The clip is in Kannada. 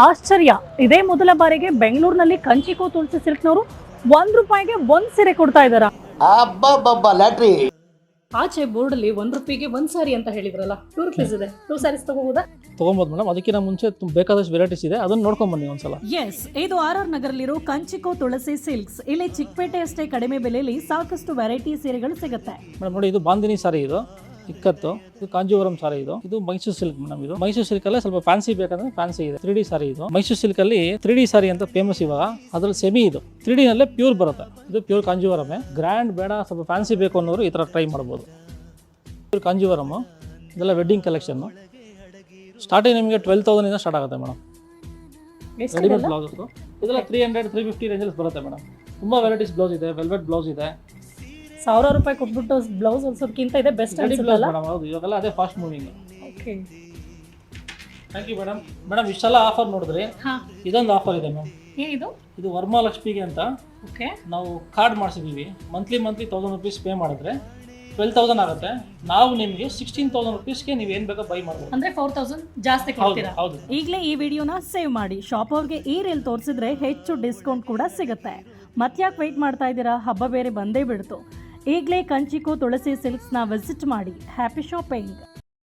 ಆಶ್ಚರ್ಯ. ಇದೇ ಮೊದಲ ಬಾರಿಗೆ ಬೆಂಗಳೂರಿನಲ್ಲಿ ಕಂಚಿಕೋ ತುಳಸಿ ಸಿಲ್ಕ್ನವರು ಒಂದ್ ರೂಪಾಯಿಗೆ ಒಂದ್ ಸೀರೆ ಕೊಡ್ತಾ ಇದಾರ ಆಚೆ ಬೋರ್ಡ್ ಅಲ್ಲಿ ಒಂದ್ ರೂಪಾಯಿಗೆ ಒಂದ್ ಸಾರಿ ಅಂತ ಹೇಳಿದ್ರಲ್ಲ ಟೂ ರುಪೀಸ್ ಇದೆ. ಟೂ ಸಾರೀಸ್ ತಗೋಬಹುದಾ? ತೊಗೊಬೋದು ಮೇಡಮ್ ಅದಕ್ಕಿಂತ ಮುಂಚೆ ತುಂಬ ಬೇಕಾದಷ್ಟು ವೆರೈಟೀಸ್ ಇದೆ. ಅದನ್ನ ನೋಡ್ಕೊಂಡ್ ಬನ್ನಿ ಒಂದ್ಸಲ. ಎಸ್ ಇದು ಆರ್ ಆರ್ ನಗರಲ್ಲಿರೋ ಕಂಚಿಕೋ ತುಳಸಿ ಸಿಲ್ಕ್ಸ್. ಇಲ್ಲಿ ಚಿಕ್ಕಪೇಟೆ ಅಷ್ಟೇ ಕಡಿಮೆ ಬೆಲೆಯಲ್ಲಿ ಸಾಕಷ್ಟು ವೆರೈಟಿ ಸೀರೆಗಳು ಸಿಗುತ್ತೆ. ಮೇಡಮ್ ನೋಡಿ ಇದು ಬಾಂದಿನಿ ಸಾರಿ ಇದು. ಇಕ್ಕತ್ತು ಇದು ಕಾಂಜೀವರಂ ಸಾರಿ ಇದು. ಇದು ಮೈಸೂರು ಸಿಲ್ಕ್ ಮೇಡಮ್ ಇದು. ಮೈಸೂರು ಸಿಲ್ಕ್ ಅಲ್ಲೇ ಸ್ವಲ್ಪ ಫ್ಯಾನ್ಸಿ ಬೇಕಂದ್ರೆ ಫ್ಯಾನ್ಸಿ ಇದೆ. ತ್ರೀ ಡಿ ಸಾರಿ ಇದು. ಮೈಸೂರು ಸಿಲ್ಕ್ ಅಲ್ಲಿ ತ್ರೀ ಡಿ ಸಾರಿ ಅಂತ ಫೇಮಸ್ ಇವಾಗ. ಅದ್ರಲ್ಲಿ ಸೆಮಿ ಇದು. ತ್ರೀ ಡಿ ನಲ್ಲೇ ಪ್ಯೂರ್ ಬರುತ್ತೆ. ಇದು ಪ್ಯೂರ್ ಕಾಂಜೀವರಮೇ. ಗ್ರ್ಯಾಂಡ್ ಬೇಡ ಸ್ವಲ್ಪ ಫ್ಯಾನ್ಸಿ ಬೇಕು ಅನ್ನೋರು ಈ ಥರ ಟ್ರೈ ಮಾಡ್ಬೋದು. ಪ್ಯೂರ್ ಕಾಂಜೀವರಮ್. ಇದೆಲ್ಲ ವೆಡ್ಡಿಂಗ್ ಕಲೆಕ್ಷನ್ ಸ್ಟಾರ್ಟಿಂಗ್ ನಿಮಗೆ ಟ್ವೆಲ್ ತೌಸಂಡಿಂದ ಸ್ಟಾರ್ಟ್ ಆಗುತ್ತೆ ಮೇಡಮ್ ರೆಡಿಮೇಡ್ ಬ್ಲೌಸಸ್ ಇದೆಲ್ಲ ತ್ರೀ ಹಂಡ್ರೆಡ್ ತ್ರೀ ಫಿಫ್ಟಿ ರೇಂಜಲ್ಲಿ ಬರುತ್ತೆ ಮೇಡಮ್ ತುಂಬ ವೆರೈಟೀಸ್ ಬ್ಲೌಸ್ ಇದೆ ವೆಲ್ವೆಟ್ ಬ್ಲೌಸ್ ಇದೆ. ಸಾವಿರ ರೂಪಾಯಿ ಕೊಟ್ಬಿಟ್ಟು ಬ್ಲೌಸ್ ಹೊಲ್ಸೋದಕ್ಕಿಂತ ಇದೆ ಬೆಸ್ಟ್ ಅನ್ಸುತ್ತಲ್ಲ ಮೇಡಮ್ ಹೌದು. ಇವಾಗೆಲ್ಲ ಅದೇ fast moving okay thank you madam madam ಇಷ್ಟೆಲ್ಲ ಆಫರ್ ನೋಡಿದ್ರಿ? ಹಾ. ಇದೊಂದು ಆಫರ್ ಇದೆ ಮ್ಯಾಮ್ ಏನಿದು? ಇದು ವರ್ಮಾಲಕ್ಷ್ಮಿಗೆ ಅಂತ. ಓಕೆ ನಾವು card ಮಾಡಿಸಿದ್ದೀವಿ monthly monthly thousand rupees pay ಮಾಡಿದ್ರೆ ಟ್ವೆಲ್ ತೌಸಂಡ್ ಆಗುತ್ತೆ. ನಾವು ನಿಮಗೆ ಸಿಕ್ಸ್ಟೀನ್ ತೌಸಂಡ್ ರುಪೀಸ್ಗೆ ನೀವು ಏನು ಬೇಕೋ ಬೈ ಮಾಡ್ಬೋದು. ಅಂದ್ರೆ ಫೋರ್ ತೌಸಂಡ್ ಜಾಸ್ತಿ ಹೌದು ಕೊಡ್ತೀರಾ? ಹೌದು. ಈಗಲೇ ಈ ವಿಡಿಯೋನ ಸೇವ್ ಮಾಡಿ. ಶಾಪ್ ಅವ್ರಿಗೆ ಈ ರೀಲ್ ತೋರಿಸಿದ್ರೆ ಹೆಚ್ಚು ಡಿಸ್ಕೌಂಟ್ ಕೂಡ ಸಿಗುತ್ತೆ. ಮತ್ತ್ಯಾಕೆ ವೆಯ್ಟ್ ಮಾಡ್ತಾ ಇದ್ದೀರಾ? ಹಬ್ಬ ಬೇರೆ ಬಂದೇ ಬಿಡ್ತು. ಈಗಲೇ ಕಂಚಿಕೋ ತುಳಸಿ ಸಿಲ್ಕ್ಸ್ನ ವಿಸಿಟ್ ಮಾಡಿ. Happy shopping